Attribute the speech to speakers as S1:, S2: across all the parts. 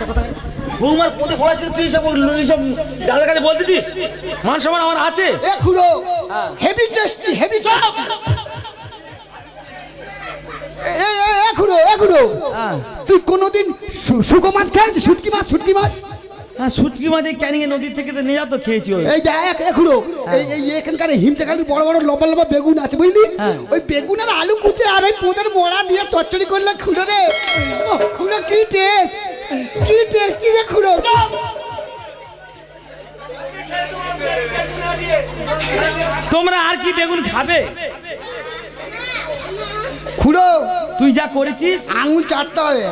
S1: বাচ্চা কথা বৌমার পদে পড়া ছিল তুই সব সব দাদার কাছে বলতেছিস মান সম্মান আমার আছে।
S2: এ খুড়ো হেভি টেস্টি হেভি টেস্টি এ এ, এ খুড়ো এ খুড়ো।
S1: হ্যাঁ।
S2: তুই কোনোদিন শুকো মাছ খেয়েছিস? শুটকি মাছ শুটকি মাছ?
S1: হ্যাঁ সুটকি মাঝে ক্যানিং এ নদীর থেকে তো নিয়ে তো খেয়েছি ওই।
S2: এই দেখ এ খুড়ো এই এই এখানকার হিমচাকালির বড় বড় লম্বা লম্বা বেগুন আছে বুঝলি?
S1: হ্যাঁ।
S2: ওই বেগুন আর আলু কুচে আর ওই পোদের মোড়া দিয়ে চচ্চড়ি করলে খুড়ো রে। খুড়ো কি টেস্ট কি টেস্টি রে খুড়ো?
S1: তোমরা আর কি বেগুন খাবে?
S2: খুড়ো
S1: তুই যা করেছিস?
S2: আঙুল চাটতে হবে।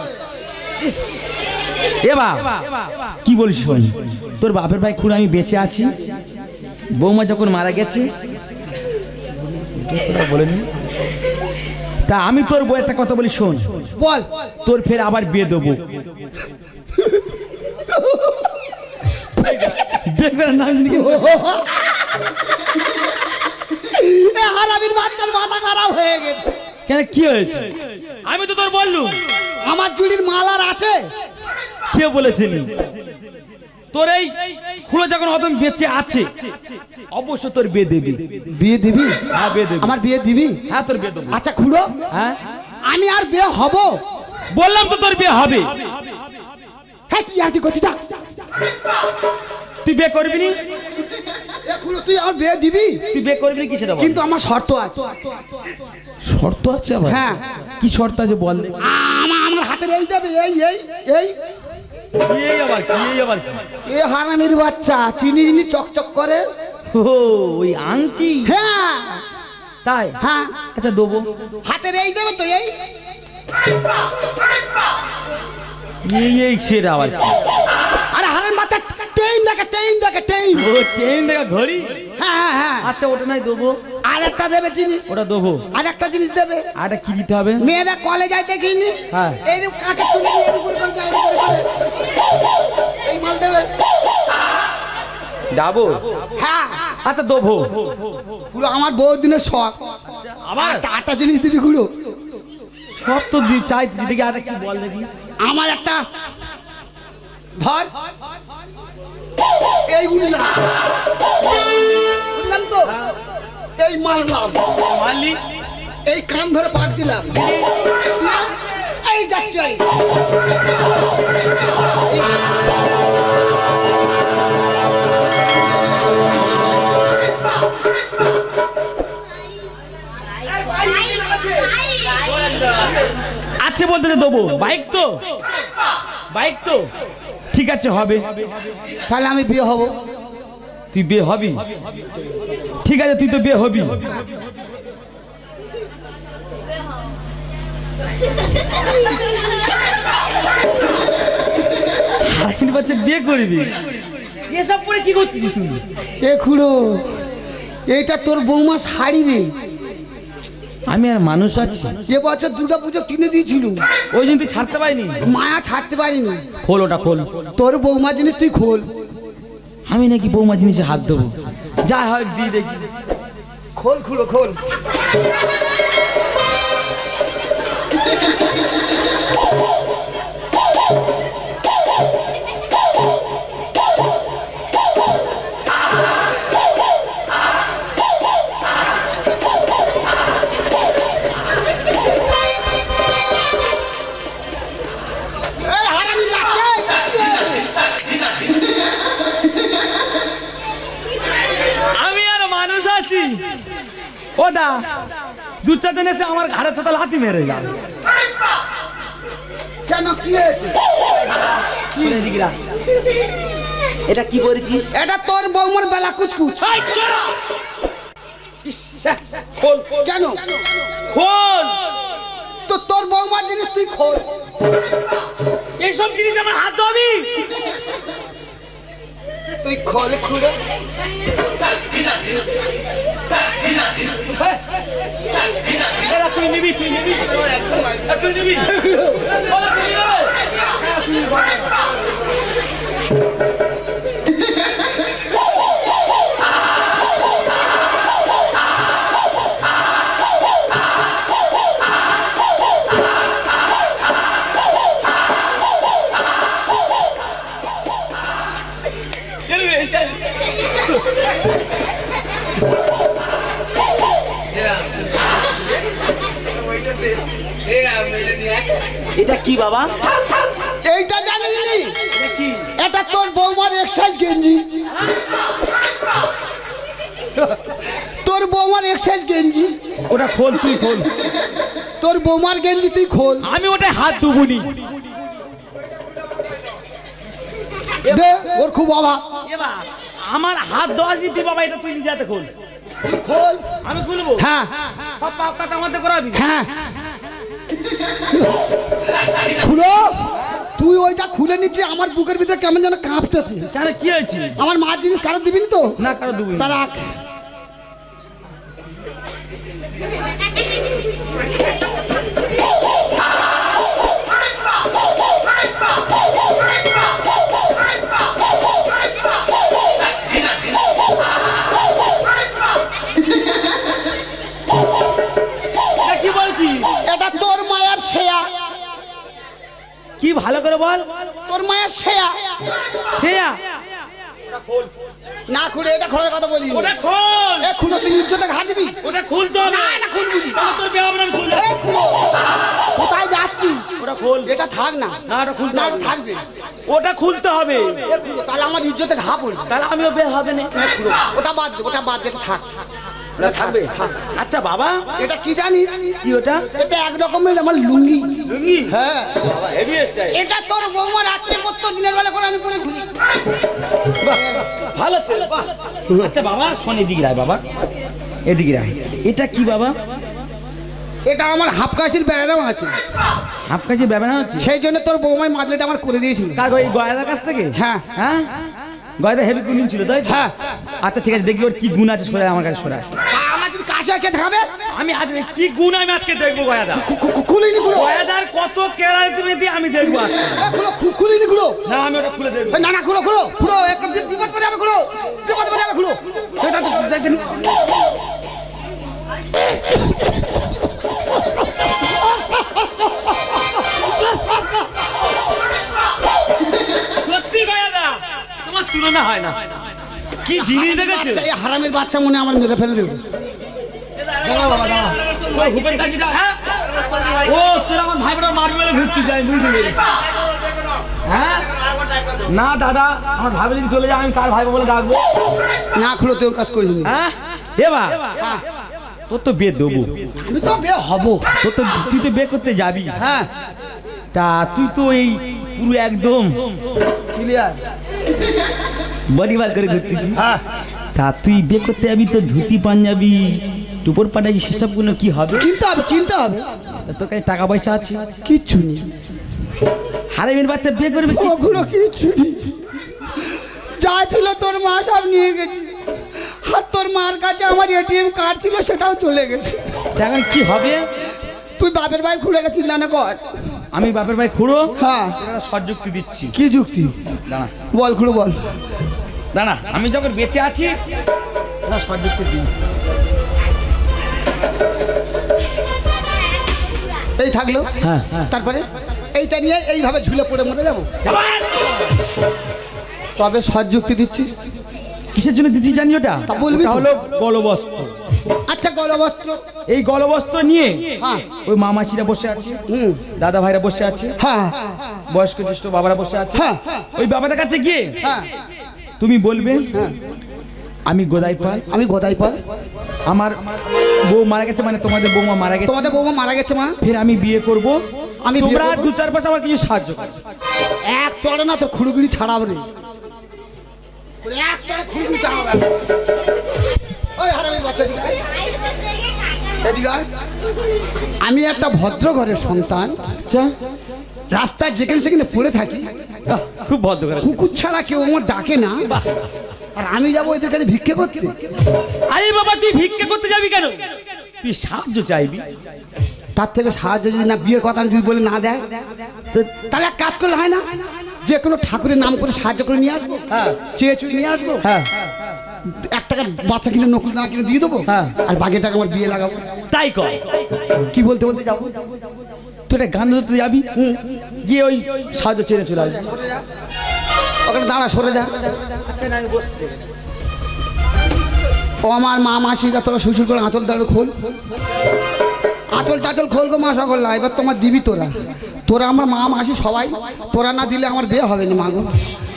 S1: এ বাপ কি বলিস শোন তোর বাপের ভাই খুঁড়ে আমি বেঁচে আছি। বৌমা যখন মারা গেছে বলেনি তা আমি তোর বউ একটা কথা বলি শোন।
S2: বল।
S1: তোর ফের আবার বিয়ে দেবো। নাম
S2: হারামির বাচ্চার মাথা খারাপ হয়ে গেছে।
S1: কেন কি হয়েছে? আমি তো তোর বললুম।
S2: আমার চুরির মালার আছে?
S1: কে বলেছিলি তোর এই খুলো যখন অতম বেঁচে আছে অবশ্য তোর বিয়ে দেবি।
S2: বিয়ে দিবি?
S1: হ্যাঁ বিয়ে দেবি।
S2: আমার বিয়ে দিবি?
S1: হ্যাঁ তোর বিয়ে দেবো।
S2: আচ্ছা খুড়ো
S1: হ্যাঁ?
S2: আমি আর বিয়ে হব?
S1: বললাম তো তোর বিয়ে হবে।
S2: হ্যাঁ তুই আর কি করছিস? যা।
S1: তুই বিয়ে করবি নি?
S2: এ খুড়ো তুই আমার বিয়ে দিবি?
S1: তুই বিয়ে করবি নি কি সেটা বল
S2: কিন্তু আমার শর্ত আছে।
S1: শর্ত আছে আবার?
S2: হ্যাঁ।
S1: কি শর্ত আছে বল
S2: আমার আমার হাতের এই দেবে এই এই এই।
S1: এই আবার কি এই আবার কি?
S2: এ হারামির বাচ্চা চিনি চিনি চকচক করে।
S1: ও ওই আংটি?
S2: হ্যাঁ।
S1: তাই?
S2: হ্যাঁ।
S1: আচ্ছা দেবো।
S2: হাতের এই দেবে তো এই।
S1: এই এই সেরা আবার
S2: আরে হারাম বাচ্চা ট্রেন দেখে ট্রেন দেখে ট্রেন।
S1: ও ট্রেন দেখা ঘড়ি?
S2: হ্যাঁ হ্যাঁ হ্যাঁ।
S1: আচ্ছা ওটা নাই দেবো।
S2: আর একটা দেবে জিনিস।
S1: ওটা দেবো।
S2: আর একটা জিনিস দেবে।
S1: আর একটা কি দিতে হবে?
S2: মেয়েরা কলেজায় দেখিনি।
S1: হ্যাঁ।
S2: এইরকম কাকে তুলে নিয়ে উপর করে যায়, উপর করে। এই মাল দেবে।
S1: ডাবো?
S2: হ্যাঁ।
S1: আচ্ছা দেবো।
S2: পুরো আমার বহু দিনের শখ
S1: আবার?
S2: একটা আটটা জিনিস দিবি গুলো
S1: সব তো দি- চাই দেখি আর কি বল দেখি।
S2: আমার একটা ধর এই উঠলাম উঠলাম তো এই মারলাম
S1: মারলি
S2: এই কান ধরে পাক দিলাম এই যাচ্ছে
S1: আছে বলতে যে দেবো। বাইক তো? বাইক তো? ঠিক আছে হবে।
S2: তাহলে আমি বিয়ে হব।
S1: তুই বিয়ে হবি? ঠিক আছে তুই তো বিয়ে হবি। হারাইন বাচ্চা বিয়ে করবি? এসব করে কি করছিস তুই?
S2: এ খুড়ো এইটা তোর বৌমা শাড়ি রে
S1: আমি আর মানুষ আছি।
S2: এ বছর দুর্গা পুজো কিনে দিয়েছিল
S1: ওই জন্য তুই ছাড়তে পারিনি?
S2: মায়া ছাড়তে পারিনি।
S1: খোল ওটা খোল।
S2: তোর বৌমা জিনিস তুই খোল।
S1: আমি নাকি বৌমা জিনিসে হাত দেবো। যা হয় দিয়ে দেখি।
S2: খোল খুলো খোল।
S1: এসে আমার ঘাড়ে ছাতা লাথি মেরে যাবে।
S2: কেন কি হয়েছে?
S1: এটা কি করেছিস?
S2: এটা তোর বৌমার বেলা কুচকুচ।
S1: খোল,
S2: কেন?
S1: খোল!
S2: তো তোর বৌমার জিনিস তুই খোল।
S1: এইসব জিনিস আমার হাত ধোবি
S2: তুই খোল খুঁড়ে।
S1: তুই নিবি তুই নিবি। তুই নিবি। তুই নিবে।
S2: তোর বৌমার এক্সাইজ গেঞ্জি।
S1: ওটা খোল তুই খোল।
S2: তোর বৌমার গেঞ্জি তুই খোল।
S1: আমি ওটা হাত দুবুনি।
S2: দে ওর খুব অভাব।
S1: আমার হাত দশ দিতি বাবা এটা তুই নিজে খোল।
S2: খোল।
S1: আমি খুলবো?
S2: হ্যাঁ।
S1: সব পাপ কথা আমাদের করাবি?
S2: হ্যাঁ। খুলো। তুই ওইটা খুলে নিচ্ছি আমার বুকের ভিতরে কেমন যেন কাঁপতেছে।
S1: কেন কি হয়েছে?
S2: আমার মার জিনিস কারও দিবি না তো?
S1: না কারও দুবুনি।
S2: তার
S1: এটা কি বলছিস?
S2: এটা তোর মায়ের শেয়া।
S1: কি ভালো করে বল?
S2: তোর মায়ের শেয়া।
S1: সেয়া
S2: না খুলে এটা খোলার কথা বলি
S1: ওটা খোল।
S2: এ খুলো তুই ইজ্জতে ঘা দিবি?
S1: ওটা খুল তো
S2: না, এটা খুলবি।
S1: তাহলে তোর বিয়ে আমরা খুল
S2: এ খুলো। কোথায় যাচ্ছিস?
S1: ওটা খোল।
S2: এটা থাক না।
S1: না ওটা খুলতে
S2: না থাকবে।
S1: ওটা খুলতে হবে।
S2: এ খুলো তাহলে আমার ইজ্জতে ঘা পড়বে।
S1: তাহলে আমিও বিয়ে হবে না
S2: এ খুলো। ওটা বাদ দে ওটা বাদ দে থাক।
S1: ওটা থাকবে আচ্ছা বাবা।
S2: এটা কি জানিস?
S1: কি ওটা?
S2: এটা এক রকমের আমার লুঙ্গি।
S1: লুঙ্গি?
S2: হ্যাঁ।
S1: হেভি স্টাইল
S2: এটা তোর বৌমা রাত্রে পড়তো দিনের বেলা করে আমি পরে ঘুরি।
S1: ভালো ছেলে বাহ। আচ্ছা বাবা শোন এদিকে রায় বাবা। এদিকে রায়। এটা কি বাবা?
S2: এটা আমার হাফ কাশির ব্যায়াম আছে।
S1: হাফ কাছে ব্যবনা হচ্ছে
S2: সেই জন্য তোর বৌমাই মাদলেটা আমার করে দিয়েছিল।
S1: কার ওই গয়াদার কাছ থেকে?
S2: হ্যাঁ।
S1: হ্যাঁ? গয়াদা হেভি গুণ ছিল তাই
S2: হ্যাঁ।
S1: আচ্ছা ঠিক আছে দেখি ওর কি গুণ আছে সরাই আমার কাছে
S2: কাছে কে দেখাবে?
S1: আমি আজ কি গুণ আমি আজকে দেখব গয়াদা?
S2: খুলিনি খুলো।
S1: গয়াদার কত কেরাতে মেদি আমি দেখব আজকে
S2: খুলো খুলিনি খুলো।
S1: না আমি ওটা খুলে দেখব।
S2: না না খুলো খুলো খুলো। বিপদ পড়ে যাবে খুলো। বিপদ পড়ে যাবে খুলো।
S1: সত্যি গয়াদা? তোমার তুলনা হয় না। কি জিনিস দেখেছ?
S2: হারামের বাচ্চা মনে আমার মেরে ফেলে দেবে।
S1: তোর হুপেন কাশিটা হ্যাঁ? ও তোর আমার ভাই বোনা মারবে বলে ঘুরতে যাই বুঝতে পেরেছি হ্যাঁ? না দাদা আমার ভাই যদি চলে যায় আমি কার ভাই বলে ডাকবো?
S2: না খুলো তোর কাজ করিস নি।
S1: হ্যাঁ? এবা
S2: হ্যাঁ,
S1: তোর তো বিয়ে দেবো।
S2: আমি তো বে হব।
S1: তোর তো তুই তো বিয়ে করতে যাবি।
S2: হ্যাঁ।
S1: তা তুই তো এই পুরো একদম
S2: ক্লিয়ার
S1: বডিবার করে ঘুরতেছিস
S2: হ্যাঁ।
S1: তা তুই বিয়ে করতে যাবি তো ধুতি পাঞ্জাবি? টুপর পাঠাইছি সেসবগুলো কি হবে?
S2: কিনতে হবে কিনতে হবে।
S1: তোর কাছে টাকা পয়সা আছে?
S2: কিচ্ছু নেই।
S1: হারামির বাচ্চা বিয়ে করবে কি?
S2: ওগুলো কিচ্ছু নেই। যা ছিল তোর মা সব নিয়ে গেছে। আর তোর মার কাছে আমার এটিএম কার্ড ছিল সেটাও চলে গেছে।
S1: এখন কি হবে?
S2: তুই বাপের ভাই খুলে গেছিস না না কর।
S1: আমি বাপের ভাই খুঁড়ো?
S2: হ্যাঁ।
S1: একটা সযুক্তি দিচ্ছি।
S2: কি যুক্তি?
S1: দাঁড়া।
S2: বল খুলে বল।
S1: দাঁড়া আমি যখন বেঁচে আছি একটা সযুক্তি দিই।
S2: এই থাকল?
S1: হ্যাঁ হ্যাঁ।
S2: তারপরে? এইটা নিয়ে এইভাবে ঝুলে পড়ে মরে যাব? তবে সৎ যুক্তি দিচ্ছিস
S1: কিসের জন্য দিদি জানি ওটা?
S2: বলবি
S1: হলো গলবস্ত্র।
S2: আচ্ছা গলবস্ত্র।
S1: এই গলবস্ত্র নিয়ে
S2: হ্যাঁ।
S1: ওই মামাসিরা বসে আছে
S2: হুম।
S1: দাদা ভাইরা বসে আছে
S2: হ্যাঁ।
S1: বয়স্ক জ্যেষ্ঠ বাবারা বসে আছে।
S2: হ্যাঁ।
S1: ওই বাবাদের কাছে গিয়ে
S2: হ্যাঁ।
S1: তুমি বলবে
S2: হ্যাঁ।
S1: আমি গোদাই পাল
S2: আমি গোদাই পাল
S1: আমার বউ মারা গেছে মানে তোমাদের বৌমা মারা গেছে।
S2: তোমাদের বৌমা মারা গেছে মা।
S1: ফের আমি বিয়ে করব।
S2: আমি
S1: তোমরা দু চার পয়সা আমার কিছু সাহায্য
S2: এক চড়ে না তো খুড়ুগুড়ি ছাড়াবো রে। এক চড়ে খুড়ুগুড়ি ছাড়াবো ওই হারামি বাচ্চা। আমি একটা ভদ্র ঘরের সন্তান।
S1: আচ্ছা।
S2: রাস্তায় যেখানে সেখানে পড়ে থাকি।
S1: খুব ভদ্র করে
S2: কুকুর ছাড়া কেউ আমার ডাকে না। আর আমি যাব এদের কাছে ভিক্ষে করতে।
S1: আরে বাবা তুই ভিক্ষে করতে যাবি কেন? তুই সাহায্য চাইবি।
S2: তার থেকে সাহায্য যদি না বিয়ের কথা যদি বলে না দেয়
S1: তো
S2: তাহলে এক কাজ করলে হয় না? যে কোনো ঠাকুরের নাম করে সাহায্য করে নিয়ে আসব
S1: হ্যাঁ।
S2: চেয়ে চুয়ে নিয়ে আসব
S1: হ্যাঁ।
S2: এক টাকা বাচ্চা কিনে নকুল দানা কিনে দিয়ে দেবো
S1: হ্যাঁ।
S2: আর বাকি টাকা আমার বিয়ে লাগাবো।
S1: তাই কর।
S2: কি বলতে বলতে যাব?
S1: তোরা গান ধরতে যাবি? গিয়ে ওই সাহায্য চেনে চলে আসবি।
S2: ওখানে দাঁড়া সরে যা। ওখানে দাঁড়া সরে যা ও আমার মা মাসিরা তোরা শ্বশুর করে আঁচল দাঁড়াবে খোল। আচল টাচল খোল গো মা সকল্লা এবার তোমার দিবি তোরা। তোরা আমার মা মাসি সবাই, তোরা না দিলে আমার বিয়ে হবে না মাগো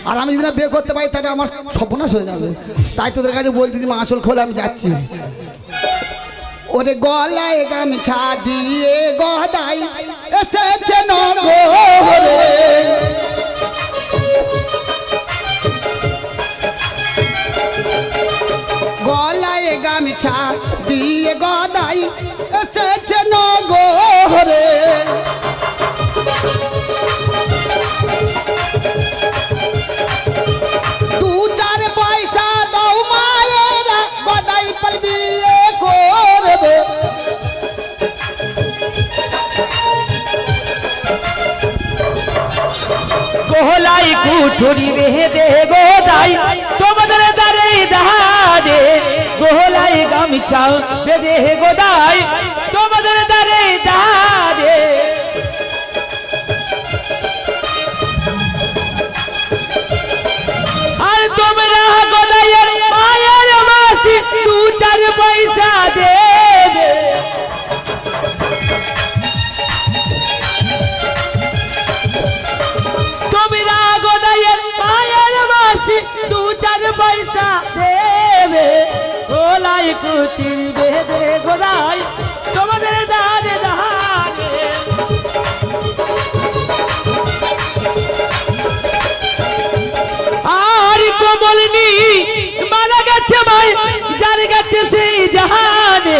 S2: আর আমি যদি না বিয়ে করতে পারি, তাহলে আমার সপনাশ হয়ে যাবে। তাই তোদের কাছে বলতে মা আসল খোল, আমি যাচ্ছি। ওরে গলায় গামছা দিয়ে গদাই এসেছে নগরে। নগরে দু চার পয়সা দাও মায়েরা, গদাই পর বিয়ে করবে।
S1: কোহলাই কুঠুরি বেহেদে গোদাই, তোমাদের গোহলাই গামছা বেদে গোদাই কুটির বেদে গোদাই, তোমাদের দাঁড়ে দাঁড়ে আর কোমলনি মারা গেছে ভাই যার গেছে সেই জাহানে।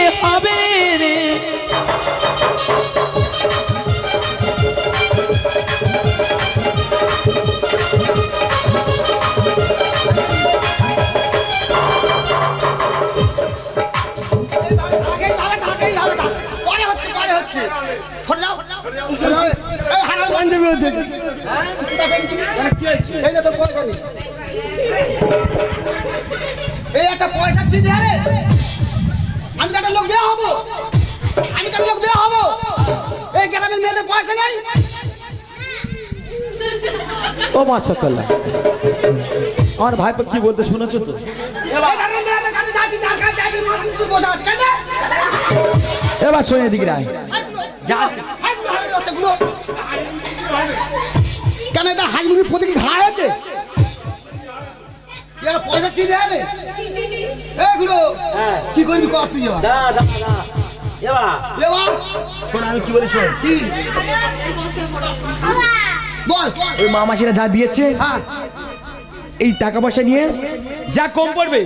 S2: হচ্ছে। সরে যাও। এই হারাম বান্ধবী দেখি। এই নে তোর পয়সা নে। এই একটা পয়সা চিনি আরে আমি একটা লোক বিয়ে হব আমি একটা লোক বিয়ে হব এই গ্রামের মেয়েদের পয়সা নাই
S3: ও মা সকল্লা আমার ভাইপো কি বলতে শুনেছো তো? এবার শোনে দিকে রায়
S2: কেন এটা হাঁস মুরগির প্রতি কি ঘা আছে? পয়সা চিনে আরে এগুলো কি করবি কর তুই
S3: বলি
S2: বল।
S3: ওই মা মাসিরা যা দিয়েছে
S2: হ্যাঁ।
S3: এই টাকা পয়সা নিয়ে যা কম পড়বে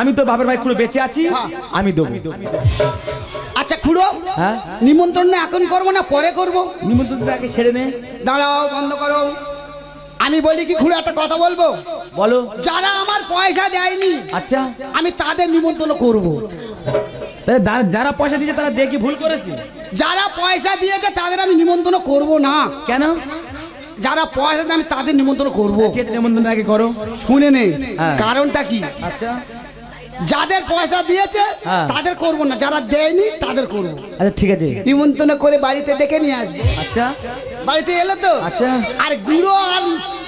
S3: আমি তো বাবার ভাই খুঁড়ো বেঁচে আছি
S2: হ্যাঁ।
S3: আমি দেবো।
S2: আচ্ছা খুড়ো
S3: হ্যাঁ?
S2: নিমন্ত্রণ না এখন করব না পরে করব?
S3: নিমন্ত্রণ আগে ছেড়ে নে।
S2: দাঁড়াও বন্ধ করো। আমি বলি কি খুড়ো একটা কথা বলব?
S3: বলো।
S2: যারা আমার পয়সা দেয়নি
S3: আচ্ছা।
S2: আমি তাদের নিমন্ত্রণ করব।
S3: যারা পয়সা দিয়েছে তারা দেখি ভুল করেছে?
S2: যারা পয়সা দিয়েছে তাদের আমি নিমন্ত্রণ করব না।
S3: কেন?
S2: যারা পয়সা দেয় আমি তাদের নিমন্ত্রণ করব।
S3: নিমন্ত্রণ আগে করো?
S2: শুনে নে
S3: হ্যাঁ।
S2: কারণটা কি?
S3: আচ্ছা।
S2: যাদের পয়সা দিয়েছে
S3: হ্যাঁ।
S2: তাদের করব না। যারা দেয়নি তাদের করব।
S3: আচ্ছা ঠিক আছে।
S2: নিমন্ত্রণ করে বাড়িতে ডেকে নিয়ে আসব।
S3: আচ্ছা।
S2: বাড়িতে এলে তো?
S3: আচ্ছা।
S2: আর গুঁড়ো আর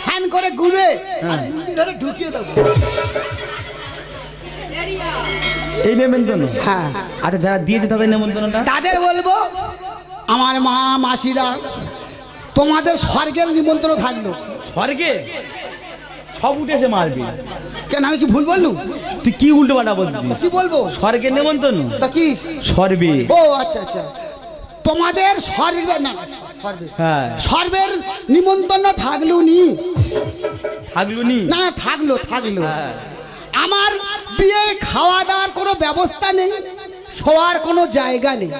S2: ফ্যান করে গুঁড়ে
S3: হ্যাঁ।
S2: ধরে ঢুকিয়ে দেবো।
S3: এই নিমন্ত্রণ?
S2: হ্যাঁ।
S3: আচ্ছা যারা দিয়েছে তাদের নিমন্ত্রণটা?
S2: তাদের বলব আমার মা মাসিরা তোমাদের স্বর্গের নিমন্ত্রণ থাকল।
S3: স্বর্গে? সব উঠেছে মারবি
S2: কেন আমি কি ভুল বললু
S3: তুই কি উল্টো পাল্টা বলছিস?
S2: কি বলব?
S3: স্বর্গের নেমন্তন্ন
S2: তা কি?
S3: সর্বে
S2: ও আচ্ছা আচ্ছা। তোমাদের স্বর্গে না স্বর্গে।
S3: হ্যাঁ।
S2: সর্বের নিমন্ত্রণ থাকল নি
S3: থাকল নি
S2: না থাকল থাকল।
S3: হ্যাঁ।
S2: আমার বিয়ে খাওয়া দাওয়ার কোনো ব্যবস্থা নেই শোয়ার কোনো জায়গা নেই।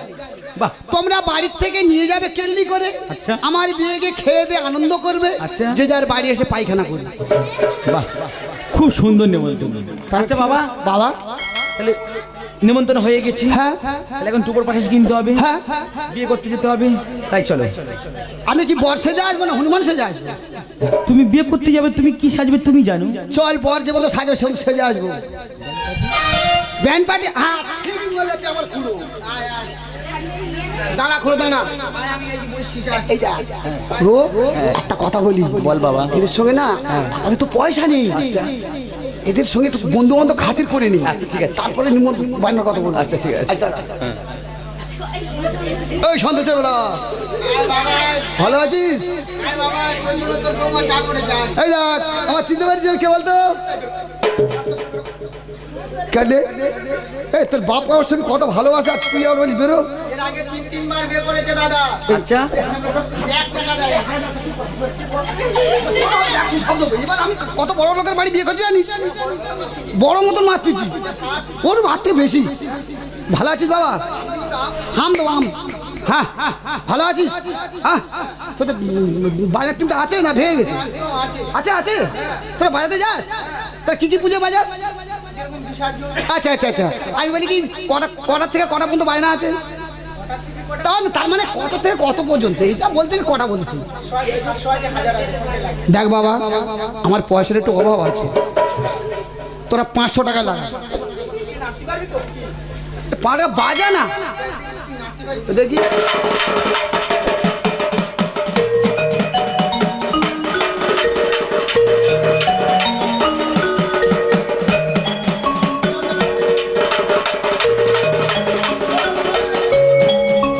S2: তোমরা বাড়ির থেকে নিয়ে যাবে কেলনি করে।
S1: আচ্ছা।
S2: আমার বিয়েকে খেয়ে দিয়ে আনন্দ করবে।
S1: আচ্ছা।
S2: যে যার বাড়ি এসে পায়খানা করবে।
S1: বাহ খুব সুন্দর নিমন্ত্রণ আচ্ছা বাবা।
S2: বাবা।
S1: তাহলে নিমন্ত্রণ হয়ে গেছি।
S2: হ্যাঁ।
S1: তাহলে এখন টুপর পাঠাস কিনতে হবে।
S2: হ্যাঁ।
S1: বিয়ে করতে যেতে হবে। তাই চলো।
S2: আমি কি বর্ষে যাই মানে হনুমান সে আসব?
S1: তুমি বিয়ে করতে যাবে তুমি কি সাজবে তুমি জানো?
S2: চল পর যে বলতো সাজো সে সেজে আসব। ব্যান্ড পার্টি হ্যাঁ ঠিকই বলেছে আমার খুড়ো। দাঁড়া খুড়ো দাঁড়া এই দেখ, খুড়ো একটা কথা বলি।
S1: বল বাবা।
S2: এদের সঙ্গে না আমাদের তো পয়সা নেই। এদের সঙ্গে একটু বন্ধু বান্ধব খাতির করে নি।
S1: আচ্ছা, ঠিক আছে।
S2: তারপরে নিমন্ত্রণ বানানোর কথা বলব।
S1: আচ্ছা, ঠিক আছে।
S2: ওই সন্তোষের বেলা। ভালো আছিস? এই দেখ আমার চিনতে পারছিস কে বলতো? কেন? এই তোর বাপ আমার সঙ্গে কত ভালোবাসা? আর তুই আমার বলি বেরো।
S4: এর আগে তিন তিনবার বিয়ে করেছে দাদা।
S1: আচ্ছা।
S2: এবার আমি কত বড় লোকের বাড়ি বিয়ে করছি জানিস? বড় মতন মারতেছি। ওর মার বেশি। ভালো আছিস বাবা? হাম তো হাম। হ্যাঁ ভালো আছিস? হ্যাঁ তোদের বাজার টিমটা আছে না? ভেঙে গেছে। আছে আছে। তোরা বাজাতে যাস? তোরা কি কি পুজো বাজাস? আচ্ছা আচ্ছা আচ্ছা। আমি বলি কি, কটা কটার থেকে কটা পর্যন্ত বায়না আছে? তাও তার মানে কত থেকে কত পর্যন্ত? এটা বলতে কটা বলছি? দেখ বাবা, আমার পয়সার একটু অভাব আছে। তোরা পাঁচশো টাকা লাগা। পাটা বাজা না। দেখি।